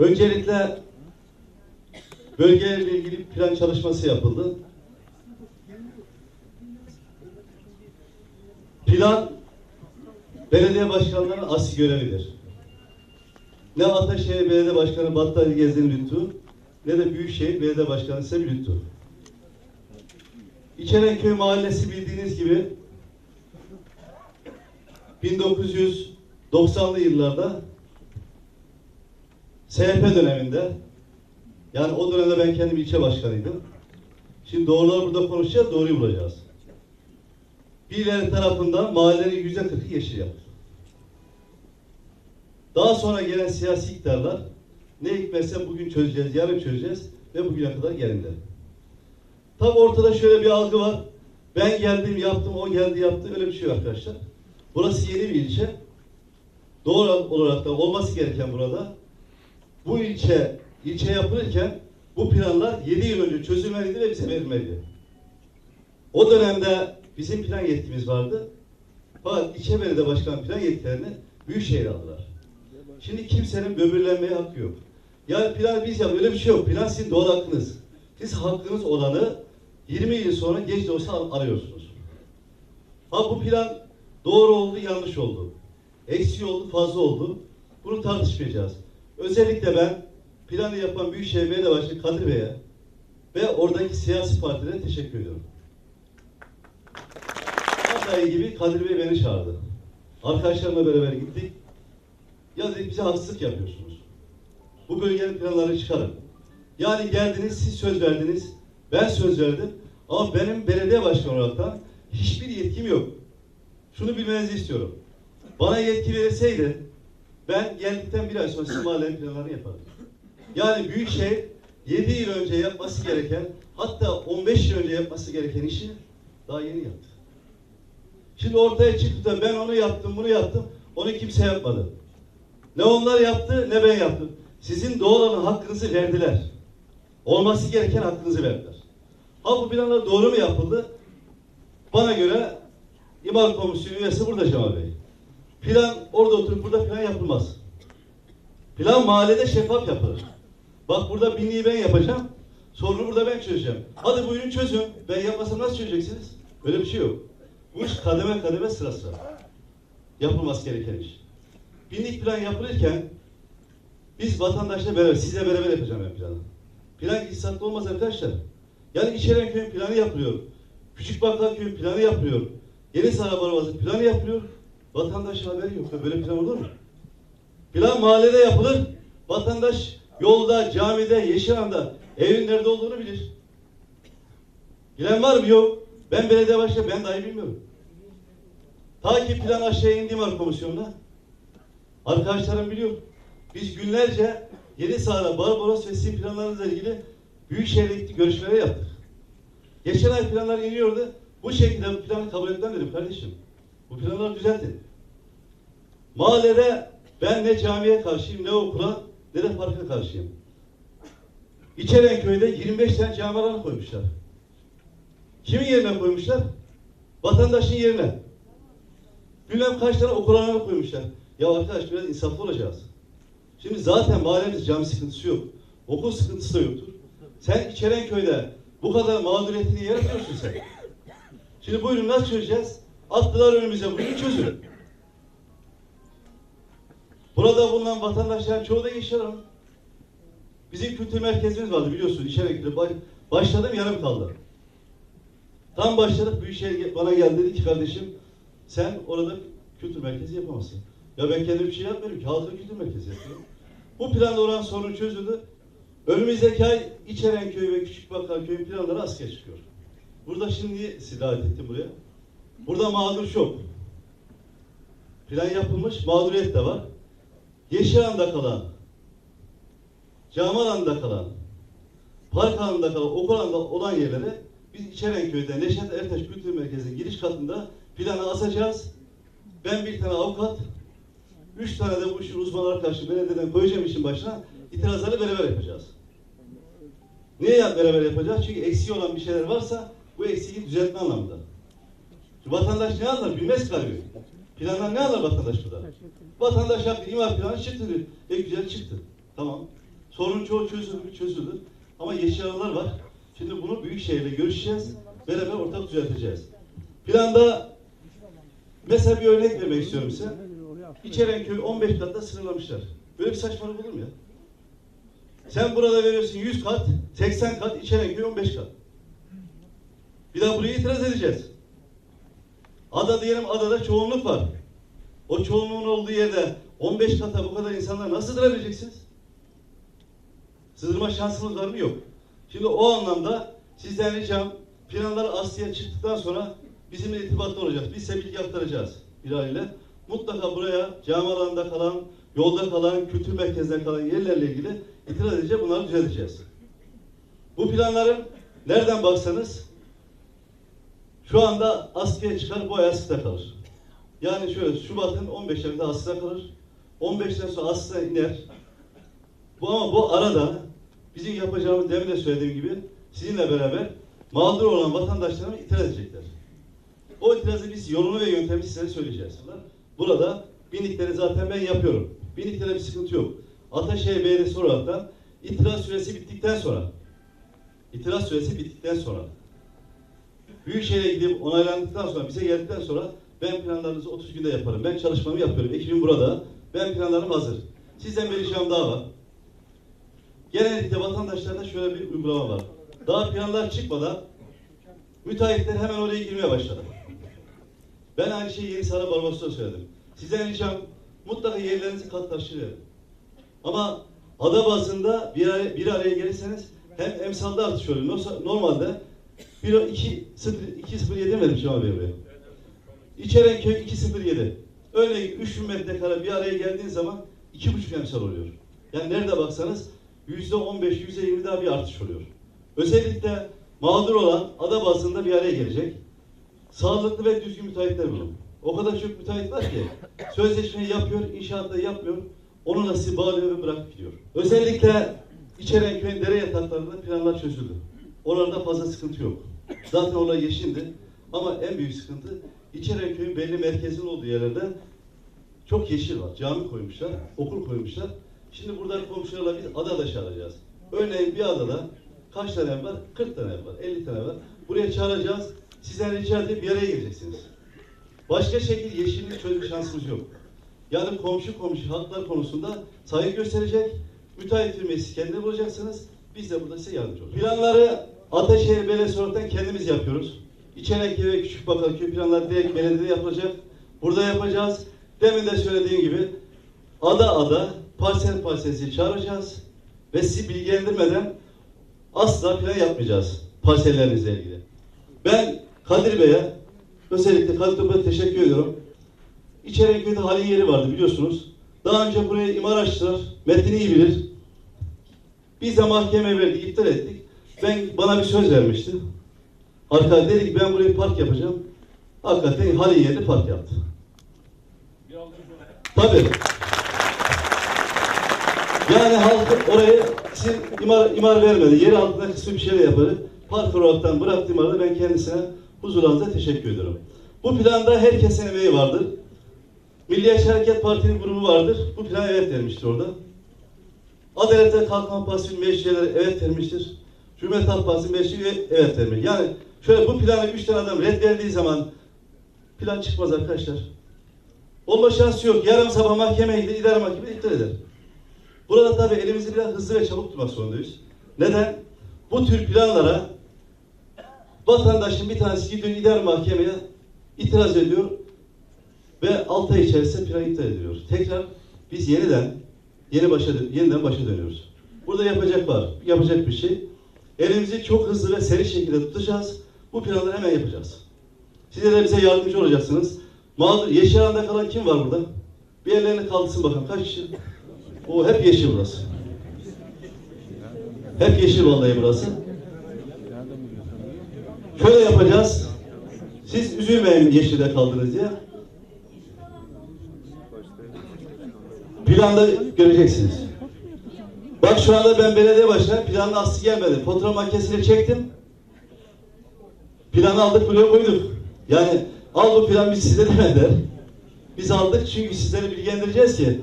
Öncelikle bölgelerle ilgili plan çalışması yapıldı. Plan belediye başkanlarının asli görevidir. Ne Ataşehir Belediye Başkanı Battali Gezdi'nin lütfu ne de Büyükşehir Belediye Başkanı ise bir lütfu. İçerenköy Mahallesi bildiğiniz gibi 1990'lı yıllarda SHP döneminde yani o dönemde ben kendim ilçe başkanıydım. Şimdi doğruları burada konuşacağız, doğruyu bulacağız. Birileri tarafından mahallenin yüzde kırkı yeşil yaptı. Daha sonra gelen siyasi iktidarlar ne hikmetse bugün çözeceğiz, yarın çözeceğiz ve bugüne kadar gelindi. Tam ortada şöyle bir algı var. Ben geldim yaptım, o geldi yaptı. Öyle bir şey yok arkadaşlar. Burası yeni bir ilçe. Doğru olarak da olması gereken burada. Bu ilçe, ilçe yapılırken bu planlar 7 yıl önce çözülmeliydi ve bize verilmeliydi. O dönemde bizim plan yetkimiz vardı. Fakat ilçe belediye başkan plan yetkilerini büyükşehir aldılar. Şimdi kimsenin böbürlenmeye hakkı yok. Yani plan biz yap öyle bir şey yok. Plan sizin doğal hakkınız. Siz hakkınız olanı 20 yıl sonra geç de olsa arıyorsunuz. Ha bu plan doğru oldu, yanlış oldu. Eksi oldu, fazla oldu. Bunu tartışmayacağız. Özellikle ben planı yapan Büyükşehir Belediye Başkanı Kadir Bey'e ve oradaki siyasi partilere teşekkür ediyorum. Hatay gibi Kadir Bey beni çağırdı. Arkadaşlarımla beraber gittik. Ya dedik bize haksızlık yapıyorsunuz. Bu bölgenin planlarını çıkarın. Yani geldiniz, siz söz verdiniz, ben söz verdim. Ama benim belediye başkanı olarak da hiçbir yetkim yok. Şunu bilmenizi istiyorum. Bana yetki verilseydi, ben geldikten bir ay sonra sizin mahallenin planlarını yapardım. Yani Büyükşehir 7 yıl önce yapması gereken, hatta 15 yıl önce yapması gereken işi daha yeni yaptı. Şimdi ortaya çıktı da ben onu yaptım, bunu yaptım, onu kimse yapmadı. Ne onlar yaptı, ne ben yaptım. Sizin doğal olan hakkınızı verdiler. Olması gereken hakkınızı verdiler. Ha bu planlar doğru mu yapıldı? Bana göre İmar Komisyonu üyesi burada Cemal Bey. Plan orada oturup burada plan yapılmaz. Plan mahallede şeffaf yapılır. Bak burada binliği ben yapacağım. Sorunu burada ben çözeceğim. Hadi buyurun çözün. Ben yapmasam nasıl çözeceksiniz? Böyle bir şey yok. Bu iş kademe kademe sıra sıra. Yapılması gereken iş. Binlik plan yapılırken biz vatandaşla beraber, sizle beraber yapacağım ben planı. Plan gidişatlı olmaz arkadaşlar. Yani İçerenköy'ün planı yapılıyor. Küçük Bakkalköy'ün planı yapılıyor. Yeni Sara Barovası planı yapılıyor. Vatandaşın haberi yok. Böyle plan olur mu? Plan mahallede yapılır. Vatandaş yolda, camide, Yeşilhan'da evin nerede olduğunu bilir. Bilen var mı? Yok. Ben belediye başkanı, ben dahi bilmiyorum. Ta ki plan aşağıya indiğim var komisyonda. Arkadaşlarım biliyor. Biz günlerce Yeni Sahra, Barbaros ve sizin planlarınızla ilgili Büyükşehir'e gittik, görüşmeler yaptık. Geçen ay planlar iniyordu. Bu şekilde planı kabul etmem dedim kardeşim. Bu planları düzeltin. Mahallede ben ne camiye karşıyım, ne okula, ne de parka karşıyım. İçerenköy'de 25 tane cami alanı koymuşlar. Kimin yerine koymuşlar? Vatandaşın yerine. Bilmem kaç tane okul alanı koymuşlar. Ya arkadaş biraz insaflı olacağız. Şimdi zaten mahallemiz cami sıkıntısı yok. Okul sıkıntısı da yoktur. Sen İçerenköy'de bu kadar mağduriyetini yaratıyorsun sen. Şimdi buyurun nasıl çözeceğiz? Attılar önümüze bugün çözün. Burada bulunan vatandaşların çoğu da yaşarım. Bizim kültür merkezimiz vardı biliyorsun İçerenköy'de. Baş- Başladım yarım kaldı. Tam başladık Büyükşehir bana geldi dedi ki kardeşim sen orada kültür merkezi yapamazsın. Ya ben kendim bir şey yapmıyorum ki halkın kültür merkezi yapıyor. Bu planda olan sorun çözüldü. Önümüzdeki ay İçerenköy ve Küçükbakkalköy'ün planları askıya çıkıyor. Burada şimdi silah ettim buraya. Burada mağdur çok. Plan yapılmış, mağduriyet de var. Yeşilhan'da kalan, cami alanında kalan, park alanında kalan, okul alanında olan yerlere biz İçerenköy'de Neşet Ertaş Kültür Merkezi'nin giriş katında planı asacağız. Ben bir tane avukat, üç tane de bu işin uzman arkadaşı belediyeden koyacağım işin başına itirazları beraber yapacağız. Niye beraber yapacağız? Çünkü eksiği olan bir şeyler varsa bu eksiği düzeltme anlamında. Vatandaş ne anlar? Bilmez kalıyor. Plandan ne anlar vatandaş burada? Vatandaş yaptı, imar planı çıktı. E güzel çıktı. Tamam. Sorunun çoğu çözüldü, çözüldü. Ama yeşil alanlar var. Şimdi bunu Büyükşehir'le görüşeceğiz. Beraber ortak düzelteceğiz. Planda mesela bir örnek vermek istiyorum size. İçerenköy 15 katta sınırlamışlar. Böyle bir saçmalık olur mu ya? Sen burada veriyorsun 100 kat, 80 kat, İçerenköy 15 kat. Bir daha buraya itiraz edeceğiz. Ada diyelim adada çoğunluk var. O çoğunluğun olduğu yerde 15 kata bu kadar insanlar nasıl sığdırabileceksiniz? Sığdırma şansımız var mı? Yok. Şimdi o anlamda sizden ricam planlar Aslı'ya çıktıktan sonra bizimle irtibatlı olacağız. Biz size bilgi aktaracağız ile. Mutlaka buraya cami alanında kalan, yolda kalan, kültür merkezinde kalan yerlerle ilgili itiraz edeceğiz. Bunları düzelteceğiz. Bu planların nereden baksanız şu anda askıya çıkar bu ay askıda kalır. Yani şöyle Şubat'ın 15'lerinde askıda kalır. 15'ten sonra askıda iner. Bu ama bu arada bizim yapacağımız demin de söylediğim gibi sizinle beraber mağdur olan vatandaşlarımız itiraz edecekler. O itirazı biz yolunu ve yöntemini size söyleyeceğiz. Burada bindikleri zaten ben yapıyorum. Bindiklere bir sıkıntı yok. Ataşehir Belediyesi olarak da itiraz süresi bittikten sonra itiraz süresi bittikten sonra Büyükşehir'e gidip onaylandıktan sonra bize geldikten sonra ben planlarınızı 30 günde yaparım. Ben çalışmamı yapıyorum. Ekibim burada. Ben planlarım hazır. Sizden bir ricam daha var. Genellikle vatandaşlarda şöyle bir uygulama var. Daha planlar çıkmadan müteahhitler hemen oraya girmeye başladı. Ben aynı şeyi Yeni Sara Barbos'ta söyledim. Sizden ricam mutlaka yerlerinizi katlaştırın. Ama ada bazında bir araya, bir araya gelirseniz hem emsalda artış oluyor. Normalde 1 2 0 2 0 7 mi demiş ama buraya? İçerenköy 207. Örneğin 3000 metrekare bir araya geldiğin zaman 2,5 emsal oluyor. Yani nerede baksanız %15, %20 daha bir artış oluyor. Özellikle mağdur olan ada bazında bir araya gelecek. Sağlıklı ve düzgün müteahhitler bulun. O kadar çok müteahhit var ki sözleşmeyi yapıyor, inşaatta yapmıyor. Onu da sizi bağlıyor ve bırakıp gidiyor. Özellikle İçerenköy'ün dere yataklarında planlar çözüldü. Oralarda fazla sıkıntı yok. Zaten olay yeşildi. Ama en büyük sıkıntı İçerenköy'ün belli merkezin olduğu yerlerde çok yeşil var. Cami koymuşlar, okul koymuşlar. Şimdi burada komşularla biz ada da çağıracağız. Örneğin bir adada kaç tane var? 40 tane var, 50 tane var. Buraya çağıracağız. Sizden rica edip bir araya geleceksiniz. Başka şekil yeşillik çözüm şansımız yok. Yani komşu komşu haklar konusunda saygı gösterecek. Müteahhit firmayı kendine bulacaksınız. Biz de burada size yardımcı. Planları Ataşehir Belediyesi olarak kendimiz yapıyoruz. İçerenköy ve Küçükbakanköy planları direkt belediyede yapılacak. Burada yapacağız. Demin de söylediğim gibi ada ada parsel parselsi çağıracağız ve sizi bilgilendirmeden asla plan yapmayacağız parsellerinizle ilgili. Ben Kadir Bey'e özellikle Kadir Bey'e teşekkür ediyorum. İçerenköy'de halin yeri vardı biliyorsunuz. Daha önce buraya imar açtılar. Metni iyi bilir. Biz de mahkemeye verdik, iptal ettik. Ben bana bir söz vermişti. Arkadaş dedi ki ben buraya park yapacağım. Hakikaten halin yerinde park yaptı. Tabii. Yani halk orayı siz imar, imar vermedi. Yeri altında kısmı bir şeyle yaparı. Park olaraktan bıraktı imarı. Ben kendisine huzurlarınıza teşekkür ediyorum. Bu planda herkesin emeği vardır. Milliyetçi Hareket Parti'nin grubu vardır. Bu plana evet vermiştir orada. Adalet ve Kalkınma Partisi'nin meclisleri evet vermiştir. Cumhuriyet Halk Partisi meclisi evet vermiş. Yani şöyle bu planı üç tane adam red verdiği zaman plan çıkmaz arkadaşlar. Olma şansı yok. Yarın sabah mahkemeye gider, idare mahkemeye iptal eder. Burada tabii elimizi biraz hızlı ve çabuk tutmak zorundayız. Neden? Bu tür planlara vatandaşın bir tanesi gidiyor idare mahkemeye itiraz ediyor ve 6 ay içerisinde plan iptal ediliyor. Tekrar biz yeniden yeni başa yeniden başa dönüyoruz. Burada yapacak var. Yapacak bir şey. Elimizi çok hızlı ve seri şekilde tutacağız. Bu planları hemen yapacağız. Size de bize yardımcı olacaksınız. Mağdur, yeşil alanda kalan kim var burada? Bir ellerini kaldırsın bakalım. Kaç kişi? O hep yeşil burası. Hep yeşil vallahi burası. Şöyle yapacağız. Siz üzülmeyin yeşilde kaldınız diye. Planda göreceksiniz. Bak şu anda ben belediye başkanı planın aslı gelmedi. Fotoğraf makinesiyle çektim. Planı aldık buraya koyduk. Yani al bu plan biz size demediler. Biz aldık çünkü sizleri bilgilendireceğiz ki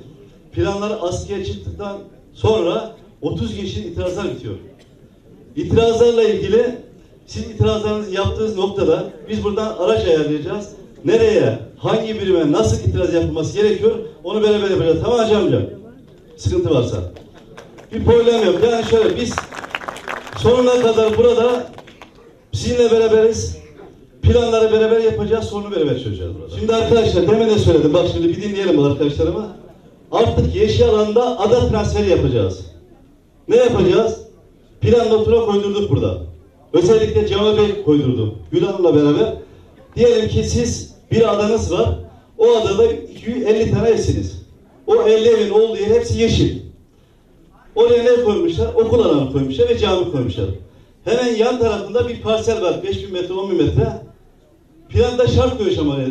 planlar askıya çıktıktan sonra 30 gün içinde itirazlar bitiyor. İtirazlarla ilgili siz itirazlarınızı yaptığınız noktada biz buradan araç ayarlayacağız. Nereye, hangi birime nasıl itiraz yapılması gerekiyor onu beraber yapacağız. Tamam Hacı amca? Sıkıntı varsa. Bir problem yok. Yani şöyle biz sonuna kadar burada sizinle beraberiz. Planları beraber yapacağız, sorunu beraber çözeceğiz burada. Şimdi arkadaşlar demin de söyledim. Bak şimdi bir dinleyelim arkadaşlarıma. Artık yeşil alanda ada transferi yapacağız. Ne yapacağız? Plan notuna koydurduk burada. Özellikle Cemal Bey koydurdu. Gül Hanım'la beraber. Diyelim ki siz bir adanız var. O adada 250 tane evsiniz. O 50 evin olduğu hepsi yeşil. Oraya ne koymuşlar? Okul alanı koymuşlar ve cami koymuşlar. Hemen yan tarafında bir parsel var. 5000 metre, 10 bin metre. Planda şart ama oraya.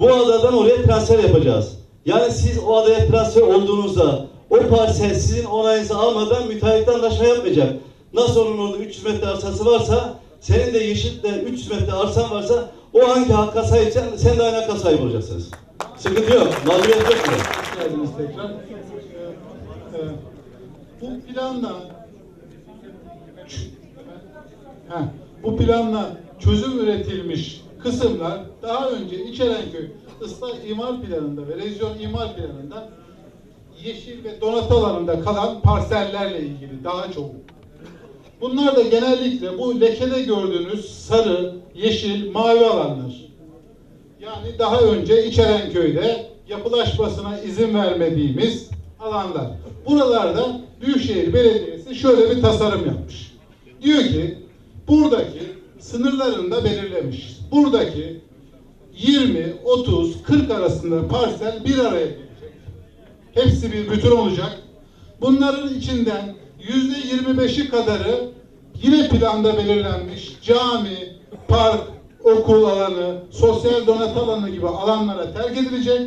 Bu adadan oraya transfer yapacağız. Yani siz o adaya transfer olduğunuzda o parsel sizin onayınızı almadan müteahhitle anlaşma yapmayacak. Nasıl onun orada 300 metre arsası varsa senin de yeşilde 300 metre arsan varsa o hangi hakka sahipsen sen de aynı hakka sahip olacaksınız. Sıkıntı yok. Mağduriyet yok mu? Tekrar. Ee, e, bu planla bu planla çözüm üretilmiş kısımlar daha önce İçerenköy ıslah imar planında ve revizyon imar planında yeşil ve donatı alanında kalan parsellerle ilgili daha çok. Bunlar da genellikle bu lekede gördüğünüz sarı, yeşil, mavi alanlar. Yani daha önce İçerenköy'de yapılaşmasına izin vermediğimiz alanlar. Buralarda Büyükşehir Belediyesi şöyle bir tasarım yapmış. Diyor ki buradaki sınırlarında belirlemiş. Buradaki 20, 30, 40 arasında parsel bir araya gelecek. Hepsi bir bütün olacak. Bunların içinden yüzde 25'i kadarı yine planda belirlenmiş cami, park, okul alanı, sosyal donatı alanı gibi alanlara terk edilecek.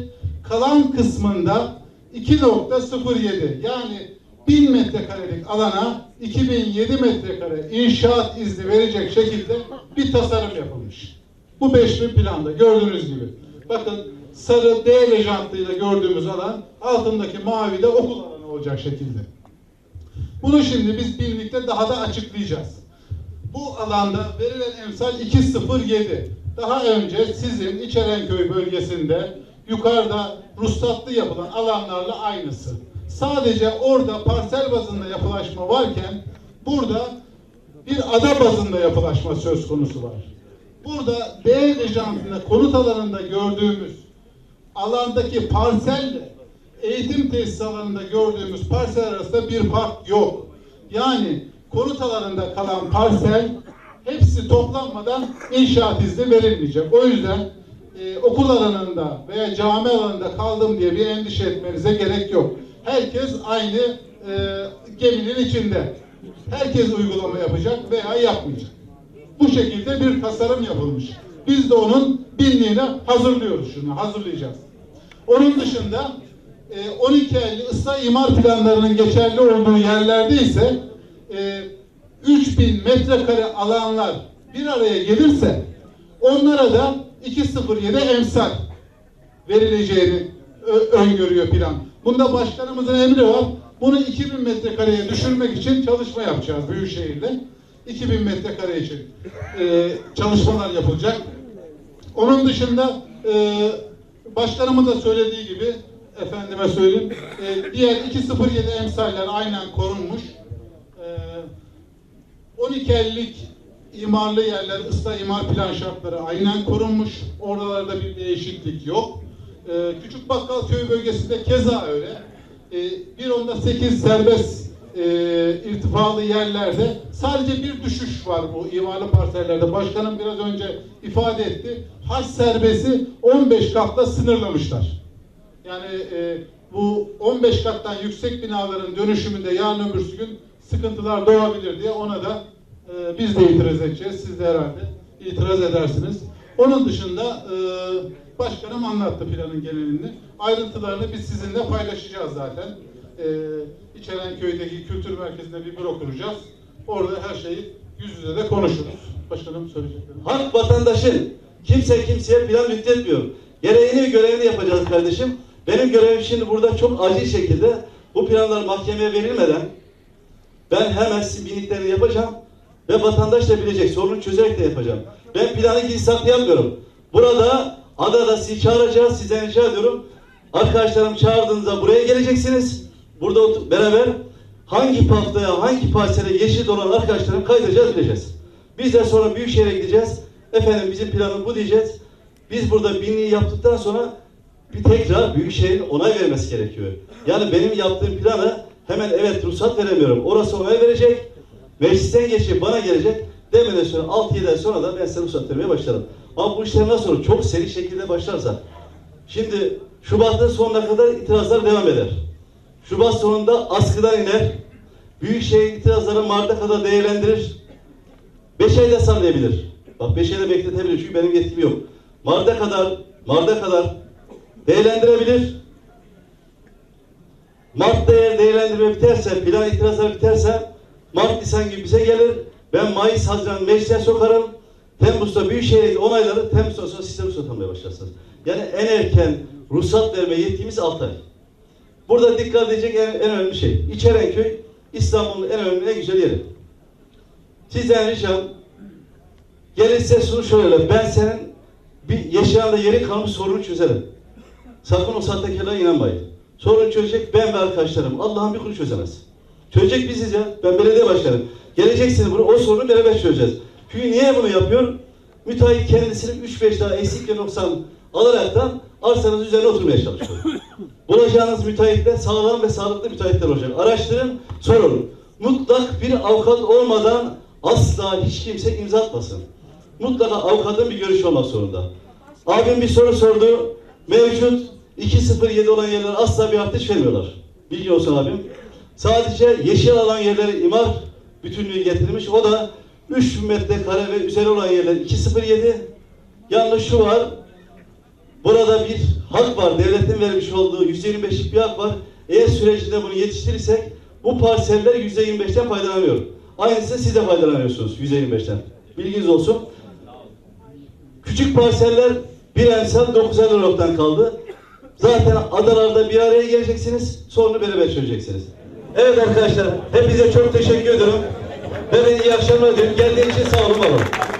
Kalan kısmında 2.07 yani 1000 metrekarelik alana 2007 metrekare inşaat izni verecek şekilde bir tasarım yapılmış. Bu 5000 planda gördüğünüz gibi. Bakın sarı D lejantıyla gördüğümüz alan altındaki mavi de okul alanı olacak şekilde. Bunu şimdi biz birlikte daha da açıklayacağız. Bu alanda verilen emsal 207. Daha önce sizin İçerenköy bölgesinde yukarıda ruhsatlı yapılan alanlarla aynısı. Sadece orada parsel bazında yapılaşma varken burada bir ada bazında yapılaşma söz konusu var. Burada B lejantında konut alanında gördüğümüz alandaki parselle eğitim tesis alanında gördüğümüz parsel arasında bir fark yok. Yani konut alanında kalan parsel hepsi toplanmadan inşaat izni verilmeyecek. O yüzden e, okul alanında veya cami alanında kaldım diye bir endişe etmenize gerek yok. Herkes aynı e, geminin içinde. Herkes uygulama yapacak veya yapmayacak. Bu şekilde bir tasarım yapılmış. Biz de onun binliğini hazırlıyoruz şunu, hazırlayacağız. Onun dışında 12 50 ıslah imar planlarının geçerli olduğu yerlerde ise e, 3000 metrekare alanlar bir araya gelirse onlara da 207 emsal verileceğini öngörüyor plan. Bunda başkanımızın emri var. Bunu 2000 metrekareye düşürmek için çalışma yapacağız Büyükşehir'de. 2000 metrekare için e, çalışmalar yapılacak. Onun dışında e, başkanımın da söylediği gibi efendime söyleyeyim e, diğer 207 emsaller aynen korunmuş. E, 12'lik imarlı yerler ıslah imar plan şartları aynen korunmuş. Oralarda bir değişiklik yok. E, Küçük Bakkal Köy bölgesinde keza öyle. E, 1.8 serbest e, irtifalı yerlerde sadece bir düşüş var bu imarlı parsellerde. Başkanım biraz önce ifade etti. Haç serbesti 15 katla sınırlamışlar. Yani e, bu 15 kattan yüksek binaların dönüşümünde yarın öbürsü gün sıkıntılar doğabilir diye ona da e, biz de itiraz edeceğiz. Siz de herhalde itiraz edersiniz. Onun dışında e, başkanım anlattı planın genelini. Ayrıntılarını biz sizinle paylaşacağız zaten. E, İçerenköy'deki kültür merkezinde bir büro kuracağız. Orada her şeyi yüz yüze de konuşuruz. Başkanım söyleyeceklerim. Hak vatandaşın. Kimse kimseye plan yükletmiyor. Gereğini görevini yapacağız kardeşim. Benim görevim şimdi burada çok acil şekilde bu planlar mahkemeye verilmeden Ben hemen sizin bindiklerini yapacağım ve vatandaş da bilecek. Sorunu çözerek de yapacağım. Ben planı gizli saklı yapmıyorum. Burada adada sizi çağıracağız. Sizden rica ediyorum. Arkadaşlarım çağırdığınızda buraya geleceksiniz. Burada beraber hangi paftaya, hangi parsele yeşil olan arkadaşlarım kaydıracağız bileceğiz. Biz de sonra Büyükşehir'e gideceğiz. Efendim bizim planımız bu diyeceğiz. Biz burada binliği yaptıktan sonra bir tekrar Büyükşehir'in onay vermesi gerekiyor. Yani benim yaptığım plana hemen evet ruhsat veremiyorum. Orası onay verecek. Meclisten geçip bana gelecek. Demeden sonra 6-7 ay sonra da ben size ruhsat vermeye başlarım. Ama bu işler nasıl olur? Çok seri şekilde başlarsa. Şimdi Şubat'ın sonuna kadar itirazlar devam eder. Şubat sonunda askıdan iner. Büyükşehir itirazları Mart'a kadar değerlendirir. Beş ayda sallayabilir. Bak beş ayda bekletebilir çünkü benim yetkim yok. Mart'a kadar, Mart'a kadar değerlendirebilir. Mart'ta eğer değerlendirme biterse, plan itirazları biterse Mart, Nisan gibi bize gelir. Ben Mayıs, Haziran meclise sokarım. Temmuz'da Büyükşehir'in onayları Temmuz'dan sonra sistemi ruhsat almaya başlarsınız. Yani en erken ruhsat verme yetkimiz 6 ay. Burada dikkat edecek en, en önemli şey. İçerenköy İstanbul'un en önemli en güzel yeri. Sizden ricam gelirse şunu şöyle ben senin bir yaşayan da yeri kalmış sorunu çözerim. Sakın o sahtekarlara inanmayın. Sorunu çözecek ben ve arkadaşlarım. Allah'ın bir kulu çözemez. Çözecek biziz ya. Ben belediye başkanım. Geleceksiniz bunu o sorunu beraber çözeceğiz. Çünkü niye bunu yapıyor? Müteahhit kendisini 3-5 daha eksik ve noksan alaraktan arsanız üzerine oturmaya çalışıyor. Bulacağınız müteahhitler sağlam ve sağlıklı müteahhitler olacak. Araştırın, sorun. Mutlak bir avukat olmadan asla hiç kimse imza atmasın. Mutlaka avukatın bir görüşü olmak zorunda. Abim bir soru sordu. Mevcut 207 olan yerlere asla bir artış vermiyorlar. Bilgi olsun abim. Sadece yeşil alan yerlere imar bütünlüğü getirilmiş. O da 3 metrekare ve üzeri olan yerler 207. Yalnız şu var. Burada bir hak var. Devletin vermiş olduğu %25'lik bir hak var. Eğer sürecinde bunu yetiştirirsek bu parseller %25'ten faydalanıyor. Aynısı siz de faydalanıyorsunuz %25'ten. Bilginiz olsun. Küçük parseller bir emsal 9 liralıktan kaldı. Zaten adalarda bir araya geleceksiniz. Sorunu beraber çözeceksiniz. Evet arkadaşlar. Hepinize çok teşekkür ediyorum. Ve iyi akşamlar diliyorum. Geldiğiniz için sağ olun. var.